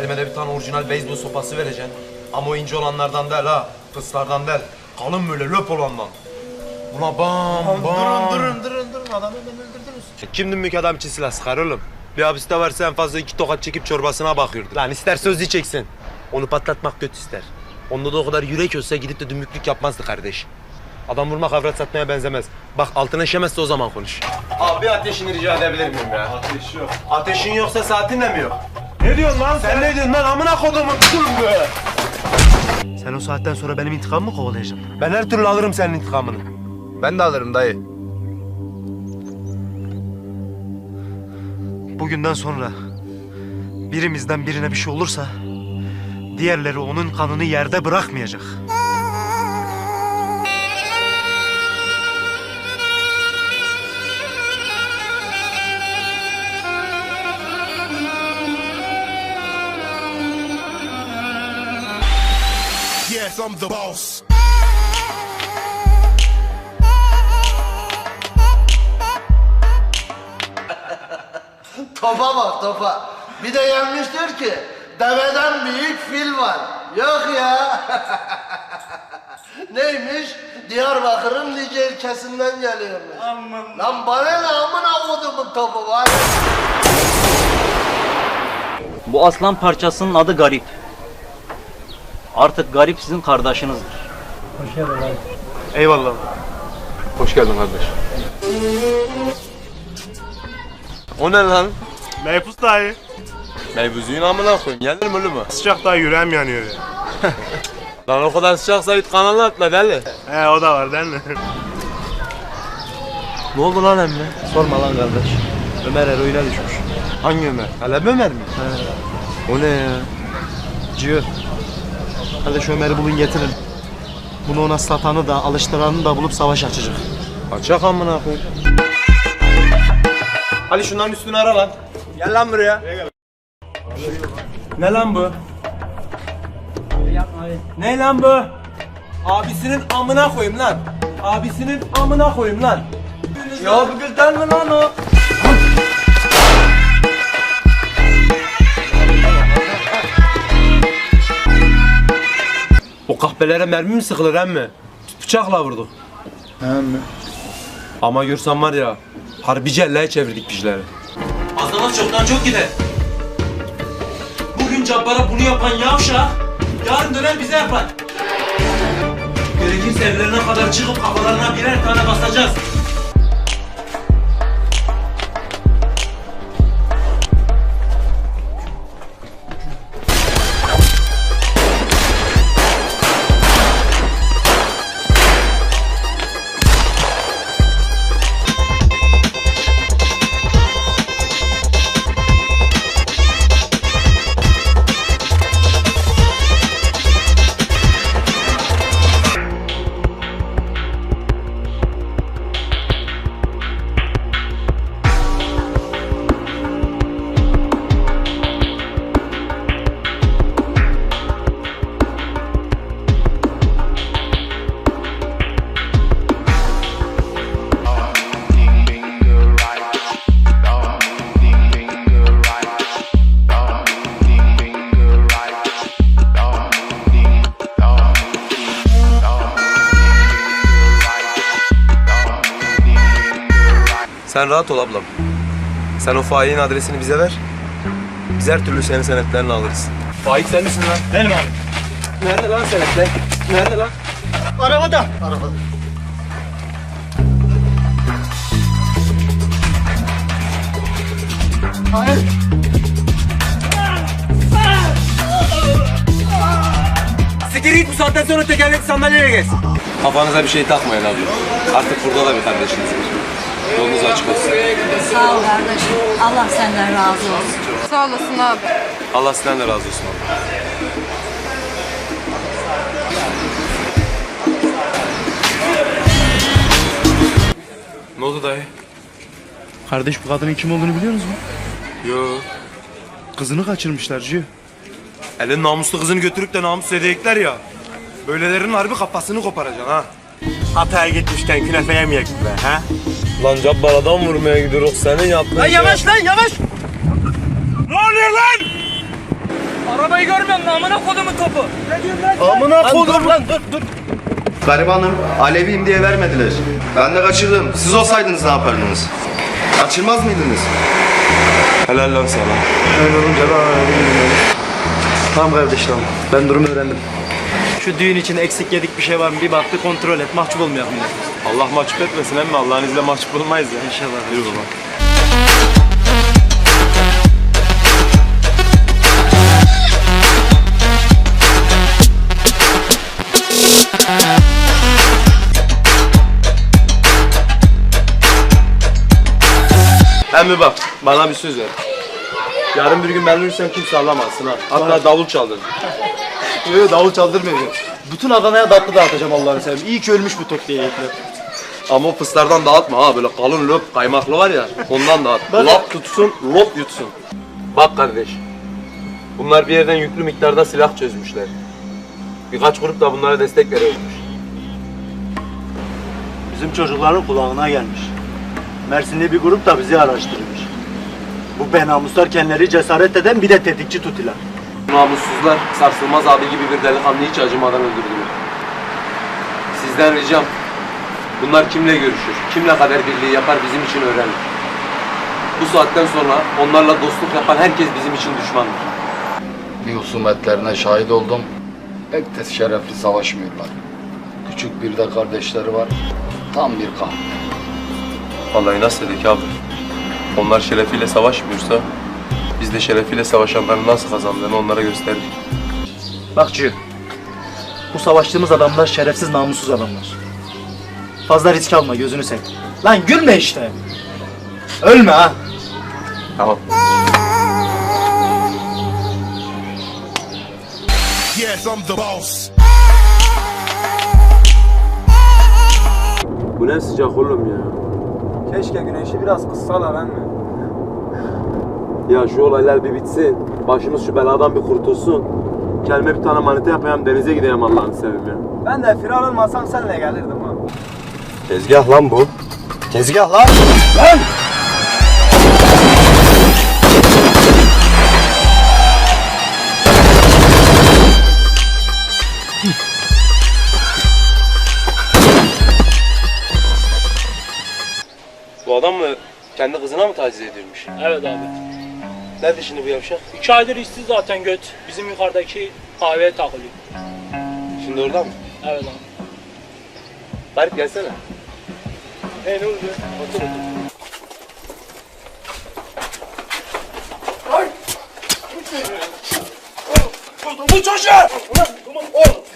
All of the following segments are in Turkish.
Elime de bir tane orijinal beyzbol sopası vereceksin. Ama o ince olanlardan değil ha. Fıslardan değil. Kalın böyle löp olandan. Buna bam bam. Durun durun durun durun adamı hemen öldürdünüz. Kim dümbük adam için silah sıkar oğlum? Bir hapiste varsa en fazla iki tokat çekip çorbasına bakıyordu. Lan ister söz çeksin. Onu patlatmak kötü ister. Onda da o kadar yürek olsa gidip de dümbüklük yapmazdı kardeş. Adam vurmak avrat satmaya benzemez. Bak altına işemezse o zaman konuş. Abi ateşini rica edebilir miyim ya? Ateş yok. Ateşin yoksa saatin de mi yok? Ne diyorsun lan sen? ne diyorsun lan amına kodumun be. Sen o saatten sonra benim intikamımı kovalayacaksın. Ben her türlü alırım senin intikamını. Ben de alırım dayı. Bugünden sonra birimizden birine bir şey olursa diğerleri onun kanını yerde bırakmayacak. I'm the boss. Topa bak topa. Bir de yanlış diyor ki deveden büyük fil var. Yok ya. Neymiş? Diyarbakır'ın Lice ilçesinden geliyormuş. Aman. Lan bana ne amına kodumun topu var. Bu aslan parçasının adı Garip. Artık Garip sizin kardeşinizdir. Eyvallah. Hoş geldin kardeş. O ne lan? Meypus dayı. Meybuzuğun amına koyayım. Gelir mi oğlum? o? Sıcak dayı yüreğim yanıyor ya. Lan o kadar sıcaksa git kanalına atla deli. He o da var değil mi? Ne oldu lan emmi? Sorma lan kardeş. Ömer eroine düşmüş. Hangi Ömer? Halep Ömer mi? O ne ya? Ciyo. Şu Ömer'i bulun getirin. Bunu ona satanı da alıştıranı da bulup savaş açacak. Açak amına koyayım. Ali şunların üstünü ara lan. Gel lan buraya. Ne lan bu? Ne lan bu? Abisinin amına koyayım lan. Abisinin amına koyayım lan. Ya bu kızdan mı lan o? Kahpelere mermi mi sıkılır emmi? Bıçakla vurduk. Ama görsen var ya, harbi celleye çevirdik pijleri. Azdan çoktan çok gider. Bugün Cabbar'a bunu yapan yavşak, yarın döner bize yapar. Gerekirse evlerine kadar çıkıp kafalarına birer tane basacağız. Sen rahat ol ablam. Sen o failin adresini bize ver. Biz her türlü senin senetlerini alırız. Faik sen misin lan? Benim abi. Nerede lan senetler? Nerede lan? Arabada. Arabada. Siktir git bu saatten sonra tekerlekli sandalyeye geç. Kafanıza bir şey takmayın abi. Artık burada da bir kardeşiniz var. Yolunuz açık olsun. Sağ ol kardeşim. Allah senden razı olsun. Sağ olasın abi. Allah sizden de razı olsun abi. Ne oldu dayı? Kardeş bu kadının kim olduğunu biliyor musun? Yo. Kızını kaçırmışlar Ciyo. Elin namuslu kızını götürüp de namus edecekler ya. Böylelerinin harbi kafasını koparacaksın ha. Hatay'a gitmişken künefe yemeyek mi be ha? Lan cabbar adam vurmaya gidiyoruz senin yaptığın Lan yavaş lan yavaş. Amına kodum lan dur dur. Garibanım, Aleviyim diye vermediler. Ben de kaçırdım. Siz olsaydınız ne yapardınız? Kaçırmaz mıydınız? Helal lan sana. Öyle olunca da Tamam kardeş tamam. Ben durumu öğrendim. Şu düğün için eksik yedik bir şey var mı bir bak bir kontrol et. Mahcup olmayalım millet. Allah mahcup etmesin emmi. Allah'ın izniyle mahcup olmayız ya. İnşallah. Yürü baba. Emmi bak, bana bir söz ver. Yarın bir gün ben ölürsem kimse alamazsın ha. Hatta davul çaldın. Yok davul çaldırmayacağım. Bütün Adana'ya tatlı dağıtacağım Allah'ını seveyim. İyi ki ölmüş bu tok diye yekler. Ama o fıslardan dağıtma ha böyle kalın löp kaymaklı var ya ondan dağıt. Bak- Lap tutsun lop yutsun. Bak kardeş. Bunlar bir yerden yüklü miktarda silah çözmüşler. Birkaç grup da bunlara destek veriyormuş. Bizim çocukların kulağına gelmiş. Mersinli bir grup da bizi araştırmış. Bu benamuslar kendileri cesaret eden bir de tetikçi tutilar. Namussuzlar sarsılmaz abi gibi bir delikanlıyı hiç acımadan öldürdüler. Sizden ricam bunlar kimle görüşür, kimle kader birliği yapar bizim için öğrenin. Bu saatten sonra onlarla dostluk yapan herkes bizim için düşmandır. Bir husumetlerine şahit oldum. Pek de şerefli savaşmıyorlar. Küçük bir de kardeşleri var. Tam bir kan. Vallahi nasıl dedik abi? Onlar şerefiyle savaşmıyorsa biz de şerefiyle savaşanların nasıl kazandığını onlara gösterdik. Bak Cü, bu savaştığımız adamlar şerefsiz namussuz adamlar. Fazla risk alma gözünü seveyim. Lan gülme işte. Ölme ha. Tamam. Yes, I'm the boss. Bu ne sıcak oğlum ya. Keşke güneşi biraz kıssalar mı? Ya şu olaylar bir bitsin. Başımız şu beladan bir kurtulsun. Kendime bir tane manita yapayım denize gideyim Allah'ını seveyim ya. Ben de firar olmasam seninle gelirdim ha. Tezgah lan bu. Tezgah lan. Bu adam mı kendi kızına mı taciz ediyormuş? Evet abi. Nerede şimdi bu yavşak? İki aydır işsiz zaten göt. Bizim yukarıdaki kahveye takılıyor. Şimdi orada mı? Evet abi. Garip gelsene. Hey ne oldu? Otur otur. Bak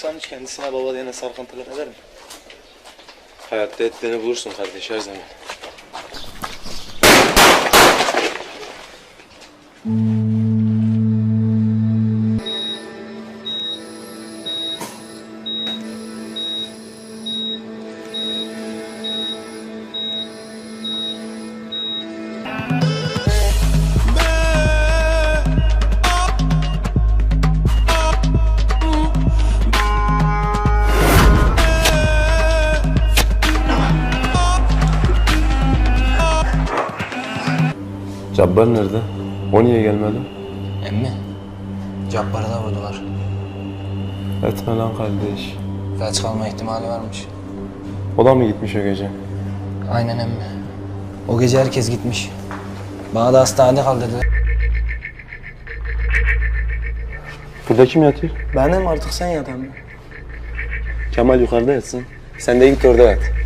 insan hiç kendisine baba diyene sarkıntılık eder mi? Hayatta etlerini bulursun kardeş her zaman. Cabbar nerede? O niye gelmedi? Emmi, Cabbar'ı da vurdular. Etme lan kardeş. Felç kalma ihtimali varmış. O da mı gitmiş o gece? Aynen emmi. O gece herkes gitmiş. Bana da hastanede kal dediler. Burada kim yatıyor? Benim artık sen yat emmi. Kemal yukarıda yatsın. Sen de git orada yat.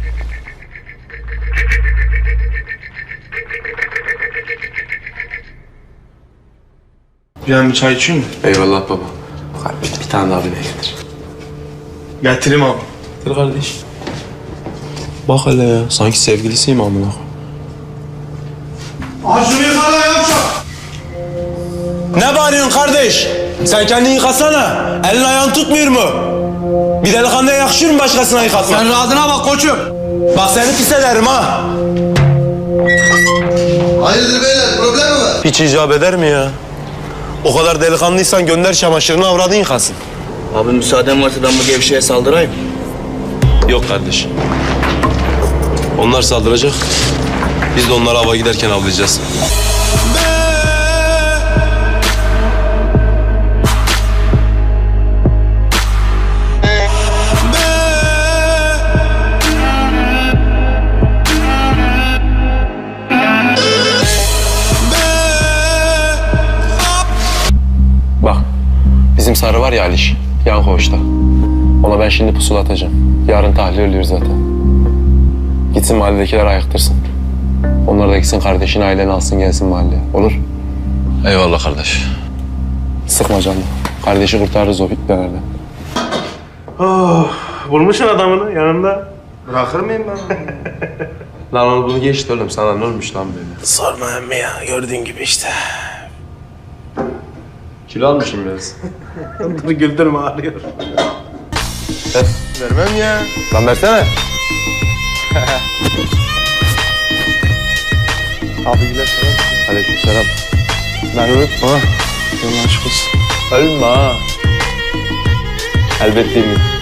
Yani bir çay için mi? Eyvallah baba. Kardeş bir tane daha bine getir. Getireyim abi. Getir kardeş. Bak hele ya. Sanki sevgilisiyim amına. Ne bağırıyorsun kardeş? Sen kendini yıkasana. Elin ayağın tutmuyor mu? Bir delikanlıya yakışır mı başkasına yıkatmak? Sen rahatına bak koçum. Bak seni pis ederim ha. Hayırdır beyler problem mi var? Hiç icap eder mi ya? O kadar delikanlıysan gönder çamaşırını avradın yıkasın. Abi müsaaden varsa ben bu gevşeye saldırayım. Yok kardeş. Onlar saldıracak. Biz de onları hava giderken avlayacağız. Sarı var ya Aliş, yan koğuşta. Ona ben şimdi pusula atacağım. Yarın tahliye ölüyor zaten. Gitsin mahalledekiler ayaktırsın. Onlar da gitsin kardeşini aileni alsın gelsin mahalleye. Olur? Eyvallah kardeş. Sıkma canını. Kardeşi kurtarırız o fitnelerden. Oh, bulmuşsun adamını yanında. Bırakır mıyım ben? Lan onu bunu geçti oğlum. Sana ne olmuş lan böyle? Sorma emmi ya gördüğün gibi işte. Kilo almışım biraz. Dur güldürme ağrıyor. Vermem ya. Lan versene. Abi güle selam. Aleyküm selam. Ben unutma. Yolun aşk olsun. Ölme ha. Elbette mi?